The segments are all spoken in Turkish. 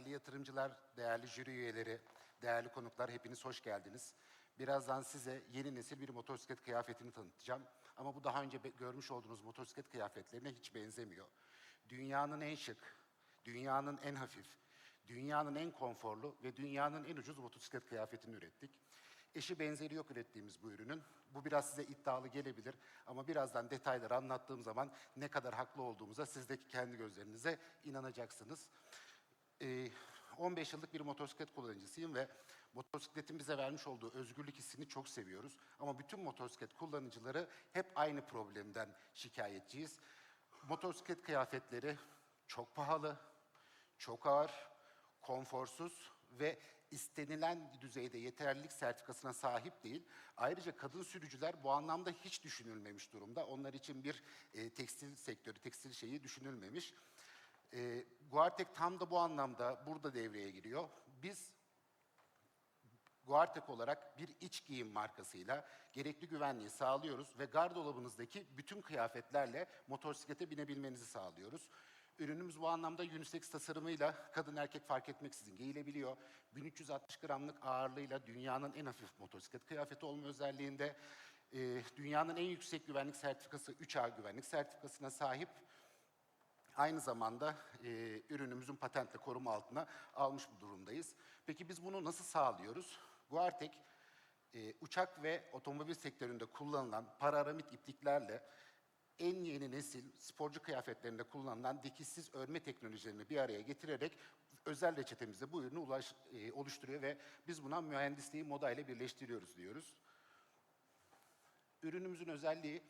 Değerli yatırımcılar, değerli jüri üyeleri, değerli konuklar hepiniz hoş geldiniz. Birazdan size yeni nesil bir motosiklet kıyafetini tanıtacağım. Ama bu daha önce görmüş olduğunuz motosiklet kıyafetlerine hiç benzemiyor. Dünyanın en şık, dünyanın en hafif, dünyanın en konforlu ve dünyanın en ucuz motosiklet kıyafetini ürettik. Eşi benzeri yok ürettiğimiz bu ürünün. Bu biraz size iddialı gelebilir ama birazdan detayları anlattığım zaman ne kadar haklı olduğumuza siz de kendi gözlerinize inanacaksınız. Ee, 15 yıllık bir motosiklet kullanıcısıyım ve motosikletin bize vermiş olduğu özgürlük hissini çok seviyoruz. Ama bütün motosiklet kullanıcıları hep aynı problemden şikayetçiyiz. Motosiklet kıyafetleri çok pahalı, çok ağır, konforsuz ve istenilen düzeyde yeterlilik sertifikasına sahip değil. Ayrıca kadın sürücüler bu anlamda hiç düşünülmemiş durumda. Onlar için bir e, tekstil sektörü, tekstil şeyi düşünülmemiş. E, Guartek tam da bu anlamda burada devreye giriyor. Biz Guartek olarak bir iç giyim markasıyla gerekli güvenliği sağlıyoruz ve gardırobunızdaki bütün kıyafetlerle motosiklete binebilmenizi sağlıyoruz. Ürünümüz bu anlamda unisex tasarımıyla kadın erkek fark etmeksizin giyilebiliyor. 1360 gramlık ağırlığıyla dünyanın en hafif motosiklet kıyafeti olma özelliğinde, e, dünyanın en yüksek güvenlik sertifikası 3A güvenlik sertifikasına sahip Aynı zamanda e, ürünümüzün patentle koruma altına almış bu durumdayız. Peki biz bunu nasıl sağlıyoruz? Guartek, e, uçak ve otomobil sektöründe kullanılan pararamit ipliklerle en yeni nesil sporcu kıyafetlerinde kullanılan dikişsiz örme teknolojilerini bir araya getirerek özel reçetemizde bu ürünü ulaş, e, oluşturuyor ve biz buna mühendisliği moda ile birleştiriyoruz diyoruz. Ürünümüzün özelliği,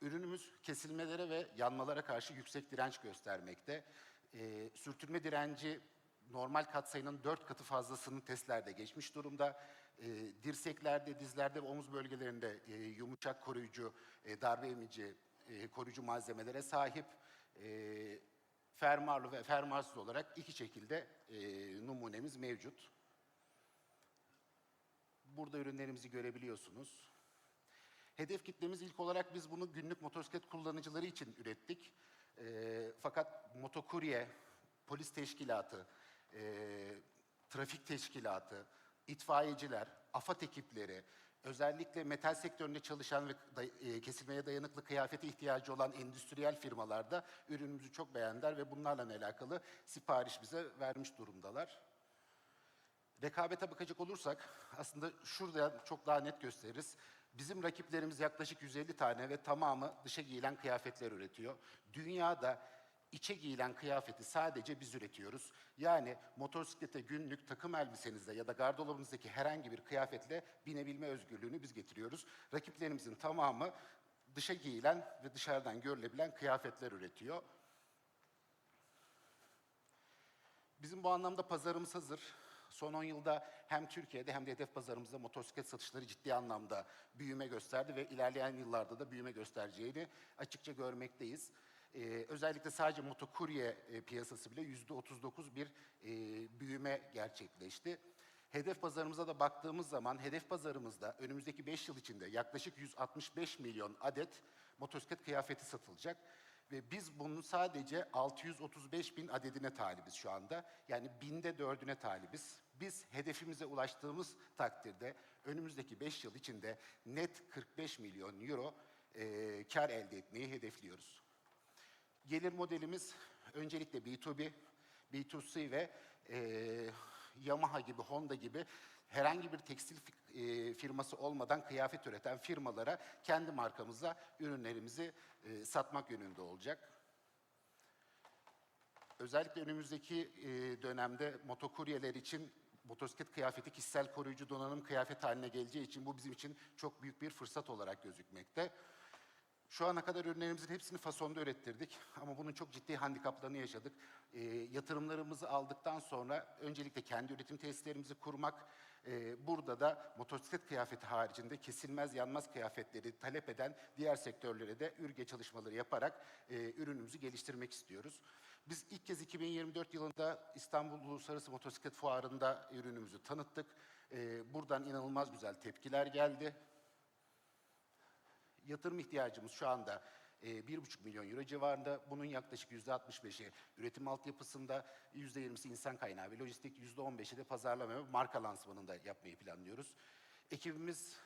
ürünümüz kesilmelere ve yanmalara karşı yüksek direnç göstermekte. Ee, sürtünme direnci normal katsayının dört katı fazlasını testlerde geçmiş durumda. Ee, dirseklerde, dizlerde ve omuz bölgelerinde e, yumuşak koruyucu, e, darbe emici e, koruyucu malzemelere sahip. E, fermuarlı ve fermuarsız olarak iki şekilde e, numunemiz mevcut. Burada ürünlerimizi görebiliyorsunuz. Hedef kitlemiz ilk olarak biz bunu günlük motosiklet kullanıcıları için ürettik. Ee, fakat motokurye, polis teşkilatı, e, trafik teşkilatı, itfaiyeciler, AFAD ekipleri, özellikle metal sektöründe çalışan ve e, kesilmeye dayanıklı kıyafete ihtiyacı olan endüstriyel firmalarda ürünümüzü çok beğendiler ve bunlarla alakalı sipariş bize vermiş durumdalar. Rekabete bakacak olursak aslında şurada çok daha net gösteririz. Bizim rakiplerimiz yaklaşık 150 tane ve tamamı dışa giyilen kıyafetler üretiyor. Dünyada içe giyilen kıyafeti sadece biz üretiyoruz. Yani motosiklete günlük takım elbisenizde ya da gardırobunızdaki herhangi bir kıyafetle binebilme özgürlüğünü biz getiriyoruz. Rakiplerimizin tamamı dışa giyilen ve dışarıdan görülebilen kıyafetler üretiyor. Bizim bu anlamda pazarımız hazır. Son 10 yılda hem Türkiye'de hem de hedef pazarımızda motosiklet satışları ciddi anlamda büyüme gösterdi ve ilerleyen yıllarda da büyüme göstereceğini açıkça görmekteyiz. Ee, özellikle sadece motokurye e, piyasası bile %39 bir e, büyüme gerçekleşti. Hedef pazarımıza da baktığımız zaman hedef pazarımızda önümüzdeki 5 yıl içinde yaklaşık 165 milyon adet motosiklet kıyafeti satılacak. Ve biz bunun sadece 635 bin adedine talibiz şu anda. Yani binde dördüne talibiz. Biz hedefimize ulaştığımız takdirde önümüzdeki 5 yıl içinde net 45 milyon euro e, kar elde etmeyi hedefliyoruz. Gelir modelimiz öncelikle B2B, B2C ve e, Yamaha gibi, Honda gibi herhangi bir tekstil e, firması olmadan kıyafet üreten firmalara kendi markamızla ürünlerimizi e, satmak yönünde olacak. Özellikle önümüzdeki e, dönemde motokuryeler için motosiklet kıyafeti kişisel koruyucu donanım kıyafet haline geleceği için bu bizim için çok büyük bir fırsat olarak gözükmekte. Şu ana kadar ürünlerimizin hepsini fasonda ürettirdik ama bunun çok ciddi handikaplarını yaşadık. Ee, yatırımlarımızı aldıktan sonra öncelikle kendi üretim tesislerimizi kurmak, e, burada da motosiklet kıyafeti haricinde kesilmez yanmaz kıyafetleri talep eden diğer sektörlere de ürge çalışmaları yaparak e, ürünümüzü geliştirmek istiyoruz. Biz ilk kez 2024 yılında İstanbul Uluslararası Motosiklet Fuarı'nda ürünümüzü tanıttık. E, buradan inanılmaz güzel tepkiler geldi yatırım ihtiyacımız şu anda e, 1,5 milyon euro civarında. Bunun yaklaşık %65'i üretim altyapısında, %20'si insan kaynağı ve lojistik, %15'i de pazarlama ve marka lansmanında yapmayı planlıyoruz. Ekibimiz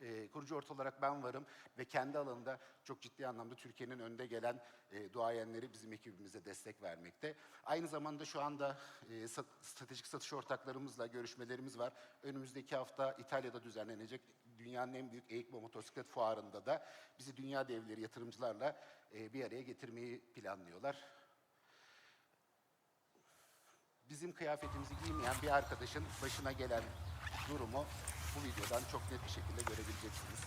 e, kurucu orta olarak ben varım ve kendi alanında çok ciddi anlamda Türkiye'nin önde gelen e, duayenleri bizim ekibimize destek vermekte. Aynı zamanda şu anda e, stratejik satış ortaklarımızla görüşmelerimiz var. Önümüzdeki hafta İtalya'da düzenlenecek dünyanın en büyük EICMA motosiklet fuarında da bizi dünya devleri yatırımcılarla e, bir araya getirmeyi planlıyorlar. Bizim kıyafetimizi giymeyen bir arkadaşın başına gelen durumu bu videodan çok net bir şekilde görebileceksiniz.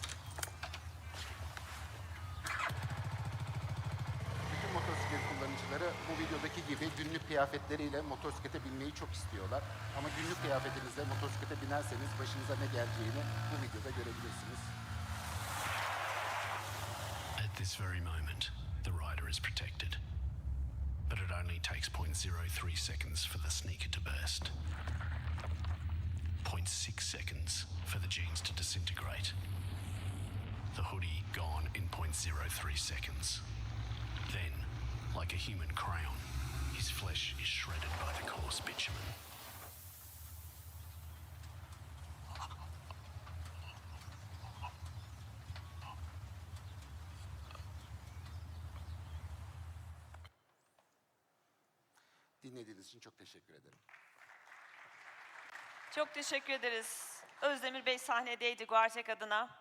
Bütün motosiklet kullanıcıları videodaki gibi günlük kıyafetleriyle motosiklete binmeyi çok istiyorlar. Ama günlük kıyafetinizle motosiklete binerseniz başınıza ne geleceğini bu videoda görebilirsiniz. At this very moment, the rider is protected. But it only takes 0.03 seconds for the sneaker to burst. 0.6 seconds for the jeans to disintegrate. The hoodie gone in 0.03 seconds. Then, like a human crown, his flesh is shredded by the coarse bitumen. Dinlediğiniz için çok teşekkür ederim. Çok teşekkür ederiz. Özdemir Bey sahnedeydi Guartek adına.